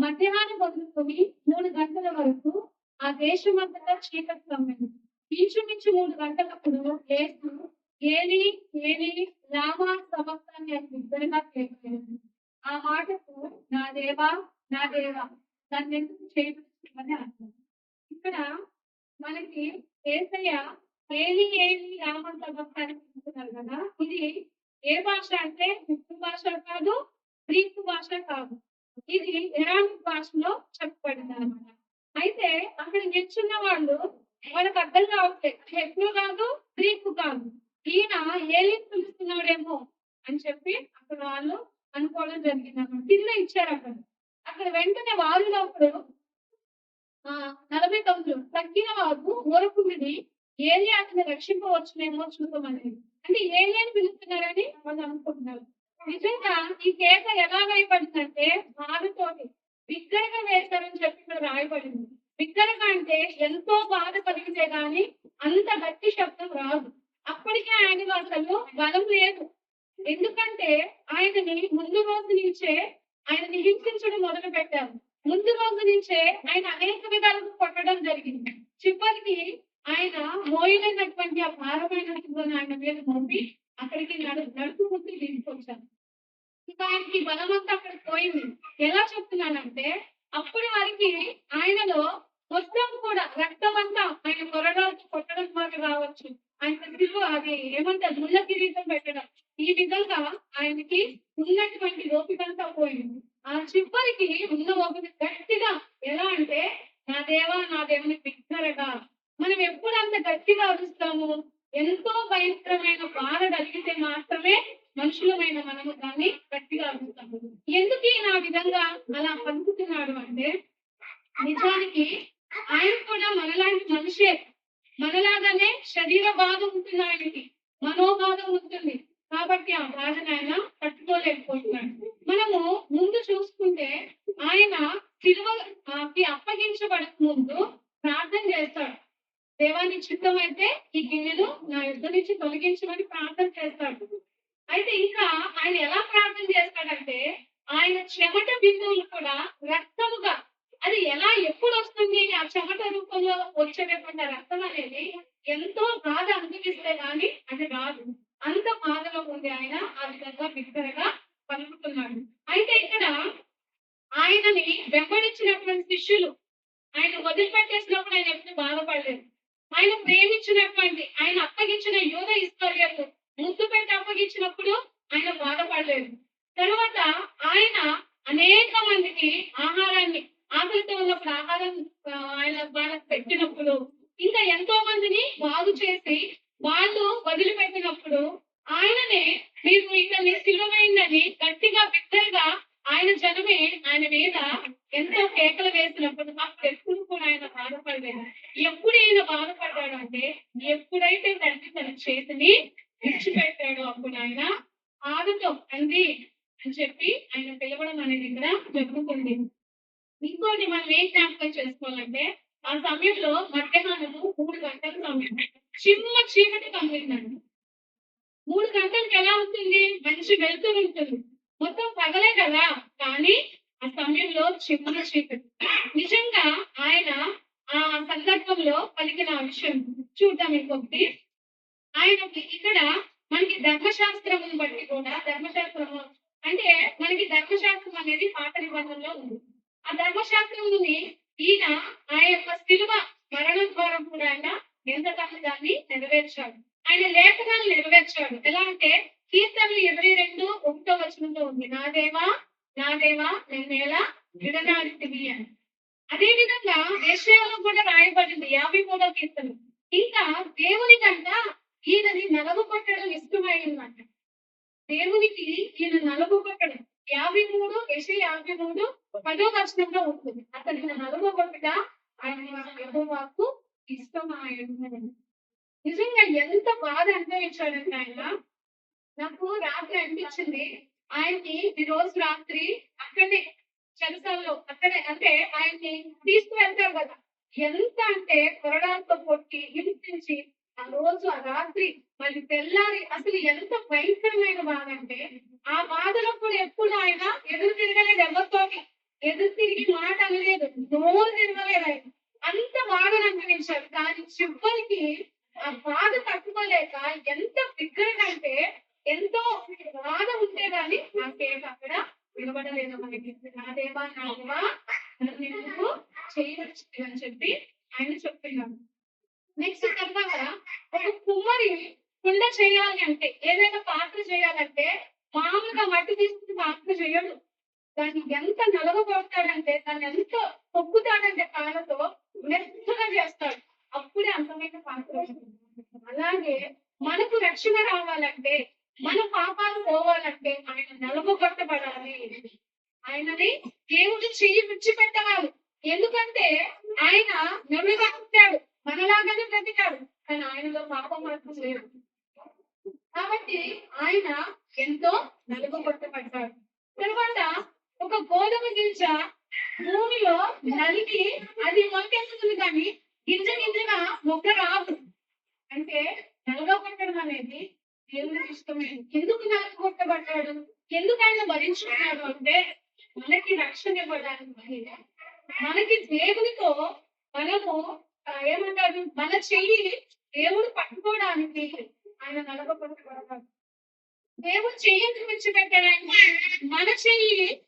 మధ్యాహ్నం మొదలుకొని మూడు గంటల వరకు ఆ దేశమంతటా చీకటి కమ్మింది ఇంచుమించు మూడు గంటలప్పుడు యేసు ఏలి ఏలి రామా సమస్తాన్ని అని బిగ్గరగా కేకలేదు ఆ మాటకు నా దేవా నా దేవా నన్ను ఎందుకు చేయబడుతుందని అర్థం ఇక్కడ మనకి ఏసయ్య ఏలి ఏలి రామ సమస్తాన్ని చెప్తున్నారు కదా. ఇది ఏ భాష అంటే హిందూ భాష కాదు గ్రీకు భాష కాదు. ఇది ఇరానిక్ భాషలో చెప్పబడింది అనమాట అయితే అక్కడ నిల్చున్న వాళ్ళు వాళ్ళకి అర్థం కావట్లేదు. హెబ్రూ కాదు గ్రీకు కాదు. ఈయన ఏలి పిలుస్తున్నాడేమో అని చెప్పి అక్కడ వాళ్ళు అనుకోవడం జరిగింది అనమాట కింద ఇచ్చారు అక్కడ. అక్కడ వెంటనే వారినప్పుడు ఆ నలభై తొమ్మిది తగ్గిన వారు ఓరపుడిని ఏలి అతను రక్షింపవచ్చునేమో చూడమనేది అంటే ఏలి అని పిలుస్తున్నారని వాళ్ళు అనుకుంటున్నారు. నిజంగా ఈ కేక ఎలా వేయబడిందంటే బాధతోటి బిగ్గరగా వేశారని చెప్పి ఇక్కడ రాయబడింది. బిగ్గరగా అంటే ఎంతో బాధ కలిగితే గాని అంత గట్టి శబ్దం రాదు. అప్పటికే ఆయన అసలు బలం లేదు. ఎందుకంటే ఆయనని ముందు రోజు నుంచే ఆయనని హింసించడం మొదలు పెట్టారు ముందు రోజు నుంచే ఆయన అనేక విధాలుగా కొట్టడం జరిగింది. చివరికి ఆయన మోయలేనటువంటి ఆ భారమైనటువంటి ఆయన మీద మోపి అక్కడికి నడు నడుపుకుంటూ తీసుకొచ్చారు ఇక ఆయనకి బలమంతా అక్కడ పోయింది. ఎలా చెప్తున్నానంటే అప్పటి వారికి ఆయనలో మొత్తం కూడా రక్తం అంతా ఆయన కొరడానికి కొట్టడం ద్వారా రావచ్చు. ఆయన సిలువ అది ఏమంటారు ముళ్ళ కిరీటం పెట్టడం. ఈ విధంగా ఆయనకి ఉన్నటువంటి ఓపికంతా పోయింది. ఆ చివరికి ఉన్న ఓపిక గట్టిగా ఎలా అంటే నా దేవా నా దేవుని బిగ్గరగా మనం ఎప్పుడు అంత గట్టిగా అరుస్తాము? ఎంతో భయంకరమైన బాధ మనుషులమైన మనము దాన్ని గట్టిగా అడుగుతాము ఎందుకు ఈయన ఆ విధంగా అలా పలుకుతున్నాడు అంటే నిజానికి ఆయన కూడా మనలాంటి మనిషే. మనలాగానే శరీర బాధ ఉంటుంది ఆయనకి మనోబాధ ఉంటుంది. కాబట్టి ఆ బాధను ఆయన పట్టుకోలేకపోతున్నాడు. మనము ముందు చూసుకుంటే ఆయన సిలువకి అప్పగించబడక ముందు ప్రార్థన చేస్తాడు. దేవాని చిత్తం అయితే ఈ గిన్నెను నా యుద్ధ నుంచి తొలగించమని ప్రార్థన చేస్తాడు. అయితే ఇంకా ఆయన ఎలా ప్రార్థన చేస్తాడంటే ఆయన చెమట బిందువులు కూడా రక్తముగా అది ఎలా ఎప్పుడు వస్తుంది? ఆ చెమట రూపంలో వచ్చేటటువంటి రక్తం అనేది ఎంతో బాధ అనుభవిస్తే గాని అది రాదు. అంత బాధలో ఉంది ఆయన ఆ విధంగా బిగ్గరగా పలుకుతున్నాడు. అయితే ఇక్కడ ఆయనని వెంబడించినటువంటి శిష్యులు ఆయన వదిలిపెట్టేసినప్పుడు ఆయన ఎప్పుడు బాధపడలేదు. ఆయన ప్రేమించినటువంటి ఆయన అప్పగించిన యోధ ఇస్తారు ముద్దు పెట్టి అప్పగించినప్పుడు ఆయన బాధపడలేదు. తర్వాత ఆయన అనేక మందికి ఆహారాన్ని ఆకలితో ఉన్నప్పుడు ఆహారం ఆయన వాళ్ళకి పెట్టినప్పుడు ఇంకా ఎంతో మందిని బాగు చేసి వాళ్ళు వదిలిపెట్టినప్పుడు ఆయననే మీరు ఇతన్ని సిలువైందని గట్టిగా బిగ్గరగా ఆయన జనమే ఆయన మీద ఎంతో కేకలు వేసినప్పుడు మాకు ఎప్పుడు కూడా ఆయన బాధపడలేదు. ఎప్పుడు ఈయన బాధపడ్డాడు అంటే ఎప్పుడైతే తండ్రి తన చేతిని విడిచిపెట్టాడో అప్పుడు ఆయన ఆదుతో తండ్రి అని చెప్పి ఆయన పిలవడం అనేది ఇక్కడ జరుగుతుంది. ఇంకోటి మనం ఏం జ్ఞాపకం చేసుకోవాలంటే ఆ సమయంలో మధ్యాహ్నము మూడు గంటల సమయం. చిన్న చీకటి కమ్మిందండి మూడు గంటలకు ఎలా ఉంటుంది మనిషి వెళ్తూ ఉంటుంది. మొత్తం పగలే కదా? కానీ ఆ సమయంలో చిన్న చీకటి. నిజంగా ఆయన ఆ సందర్భంలో పలికిన విషయం చూద్దాం ఇంకొకటి. ఆయనకి ఇక్కడ మనకి ధర్మశాస్త్రం బట్టి కూడా ధర్మశాస్త్రము అంటే మనకి ధర్మశాస్త్రం అనేది పాత నిబంధనలో ఉంది. ఆ ధర్మశాస్త్రముని ఈయన ఆ యొక్క శిలువ మరణం ద్వారా కూడా ఆయన ఎంతగానో దాన్ని నెరవేర్చాడు. ఆయన లేఖనాలు నెరవేర్చాడు. ఎలా అంటే కీర్తనలు ఇరవై రెండు ఒకటో వచనంలో ఉంది. నా దేవా నా దేవా నేను ఎలా విడనాడితివి అని. అదే విధంగా విషయంలో కూడా రాయబడింది యాభై మూడో కీర్తన. ఇంకా దేవుని కంట ఈయనని నలగు కొట్టడం ఇష్టమైందంట. దేవునికి ఈయన నలుగు కొట్టడం యాభై మూడు యశ యాభై మూడు పదో వచనంలో ఉంటుంది. అతని నలుగు కొట్టడ ఆయన యెహోవాకు ఇష్టమాయను నిజంగా ఎంత బాధ అనుభవించాడంటే ఆయన. నాకు రాత్రి అనిపించింది. ఆయన్ని ఈ రోజు రాత్రి అక్కడే చెరసాల్లో అక్కడే అంటే ఆయన్ని తీసుకువెళ్తారు కదా. ఎంత అంటే కొరడాలతో కొట్టి హింసించి ఆ రోజు ఆ రాత్రి మళ్ళీ తెల్లారి అసలు ఎంత భయంకరమైన బాధ అంటే ఆ బాధలో కూడా ఎప్పుడు ఆయన ఎదురు తిరగలేదు ఎవరితోటి. ఎదురు తిరిగి మాట అనలేదు నోరు తిరగలేదు ఆయన. అంత బాధను అనుభవించారు కానీ చివరికి ఆ బాధ తట్టుకోలేక ఎంత బిగ్గరగంటే ఎంతో బాధ ఉంటే గాని ఆ కేక అక్కడ వినబడలేదు. మనకి నా దేవా నా దేవా చేయవచ్చు అని చెప్పి ఆయన చెప్తున్నాడు నెక్స్ట్ తర్వాత ఒక కుమ్మరి కుండ చేయాలి అంటే ఏదైనా పాత్ర చేయాలంటే మామూలుగా మట్టి తీసుకుని పాత్ర చేయడు. దాన్ని ఎంత నలగబోతాడంటే దాన్ని ఎంత తొక్కుతాడంటే కాళ్ళతో మెత్తగా చేస్తాడు. అప్పుడే అంతమైన పాత్ర అలాగే మనకు రక్షణ రావాలంటే మన పాపాలు పోవాలంటే ఆయన నలగొట్టబడాలి. ఆయనని దేవుడు చెయ్యి విడిచిపెట్టవాలి. ఎందుకంటే ఆయన నెమ్మదిగా పుట్టాడు మనలాగానే బ్రతికాడు. కానీ ఆయనలో పాపం మాత్రం లేదు. కాబట్టి ఆయన ఎంతో నలుగుబట్టబడ్డాడు తర్వాత ఒక గోధుమ గింజ భూమిలో నలిగి అది మొలకెత్తుతుంది కానీ గింజ గింజగా మొక్క రాదు. అంటే నలగొట్టడం అనేది దేవునికి ఇష్టమే ఎందుకు నలగొట్టబడ్డాడు ఎందుకు ఆయన భరించుకున్నాడు అంటే మనకి రక్షణ ఇవ్వడానికి మనకి దేవునితో మనము ఏమంటారు? మన చెయ్యి దేవుడు పట్టుకోవడానికి ఆయన నలగొట్టబడ్డాడు దేవుడు చెయ్యని విడిచిపెట్టడానికి మన చెయ్యి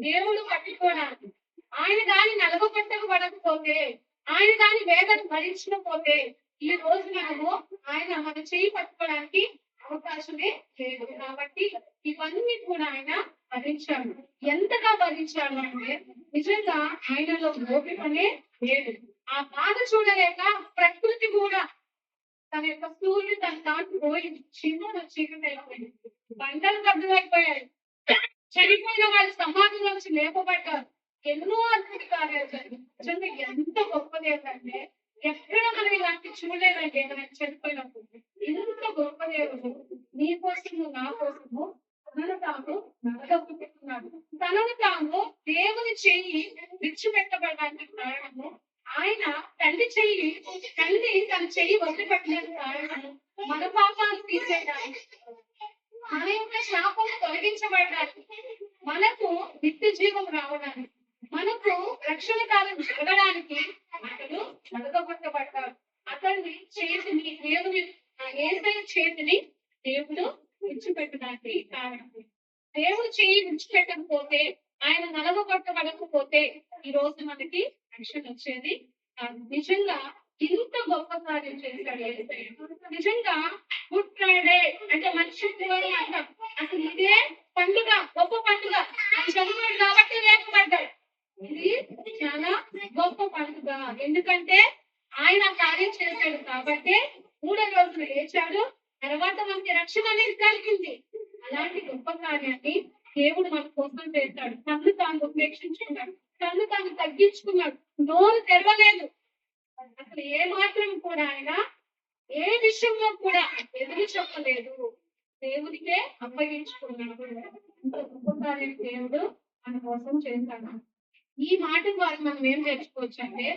దేవుడు పట్టుకోవడానికి. ఆయన దాన్ని నలగొట్టబడకపోతే ఆయన దాని వేదన భరించకపోతే ఈ రోజు మనము ఆయన మన చెయ్యి పట్టుకోవడానికి అవకాశమే లేదు. కాబట్టి ఇవన్నీ కూడా ఆయన భరించాడు. ఎంతగా భరించాడు అంటే నిజంగా ఆయనలో ఓపికనే లేదు. ఆ బాధ చూడలేక ప్రకృతి కూడా తన యొక్క సూర్యుడు తన దాంట్లో పోయింది చిన్న చీకటి బండలు పంటలు చనిపోయిన వాళ్ళ సమాధి నుంచి లేపబడ్డారు ఎన్నో అద్భుత కార్యాలు జరిగింది నిజంగా ఎంత గొప్పది ఏంటంటే ఎక్కడ మనం ఇలాంటి చూడలేదండి మనం చనిపోయినప్పుడు. ఎంత గొప్ప దేవుడు నీ కోసము నా కోసము తనను తాను నరకపుట్టుకున్నాడు తనను తాను దేవుని చేయి విడిచిపెట్టబడడానికి కారణము ఆయన తండ్రి చెయ్యి తండ్రి తన చెయ్యి వదిలిపెట్టలేదు మన పాపాలు తీసేయడానికి మన యొక్క శాపం తొలగించబడడానికి మనకు నిత్య జీవం రావడానికి మనకు రక్షణ కాలం జరగడానికి అతడు నడకబట్టబడ్డాడు అతన్ని చేతిని దేవుని ఏదైనా చేతిని దేవుడు విడిచిపెట్టడానికి కారణం. దేవుడు చేయి విడిచిపెట్టకపోతే ఆయన నలగొట్టబడకపోతే ఈ రోజు మనకి రక్షణ వచ్చేది. నిజంగా ఇంత గొప్ప కార్యం చేశాడు నిజంగా గుడ్ ఫ్రైడే అంటే మనిషి అంటాం. అసలు ఇదే పండుగ గొప్ప పండుగ. ఆయన చనిపోయాడు కాబట్టి లేపబడ్డాడు ఇది చాలా గొప్ప పండుగ. ఎందుకంటే ఆయన కార్యం చేశాడు కాబట్టి మూడో రోజులు లేచాడు. తర్వాత మనకి రక్షణ అనేది కలిగింది అలాంటి గొప్ప కార్యాన్ని దేవుడు మన కోసం చేశాడు తను తాను ఉపేక్షించుకున్నాడు. తను తాను తగ్గించుకున్నాడు. నోరు తెరవలేదు. అసలు ఏ మాత్రం కూడా ఆయన ఏ విషయంలో కూడా ఎదురు చెప్పలేదు. దేవుడికే అప్పగించుకున్నాడు. ఇంత దేవుడు మన కోసం చేశాడు ఈ మాట ద్వారా మనం ఏం నేర్చుకోవచ్చు అంటే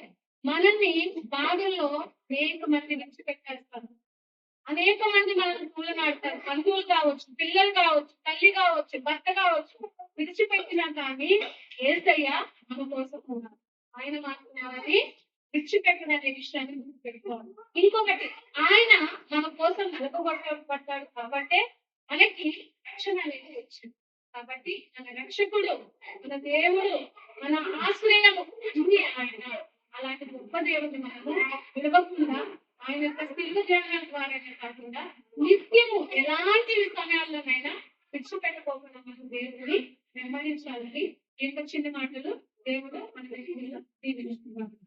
మనల్ని బాధల్లో అనేక మంది విడిచిపెట్టేస్తారు. అనేక మంది మనల్ని పూలనాడతారు బంధువులు కావచ్చు పిల్లలు కావచ్చు తల్లి కావచ్చు భర్త కావచ్చు విడిచిపెట్టినా కానీ ఏసయ్యా మన కోసం ఉన్నారు ఆయన మాత్రం మనల్ని అనే విషయాన్ని గుర్తుపెట్టుకోవాలి ఇంకొకటి ఆయన మన కోసం నలగొట్టబడ్డాడు కాబట్టి మనకి రక్షణ అనేది వచ్చింది. కాబట్టి మన రక్షకుడు మన దేవుడు మన ఆశ్రయము ఆయన. అలాంటి గొప్ప దేవుడు మనము విడవకుండా ఆయన యొక్క స్థిర జ్ఞానం ద్వారానే కాకుండా నిత్యము ఎలాంటి సమయాల్లోనైనా విడిచిపెట్టుకోకుండా మనం దేవుడిని నిర్వహించాలని ఈ యొక్క చిన్న మాటలు దేవుడు మన దగ్గర దీవిస్తున్నాడు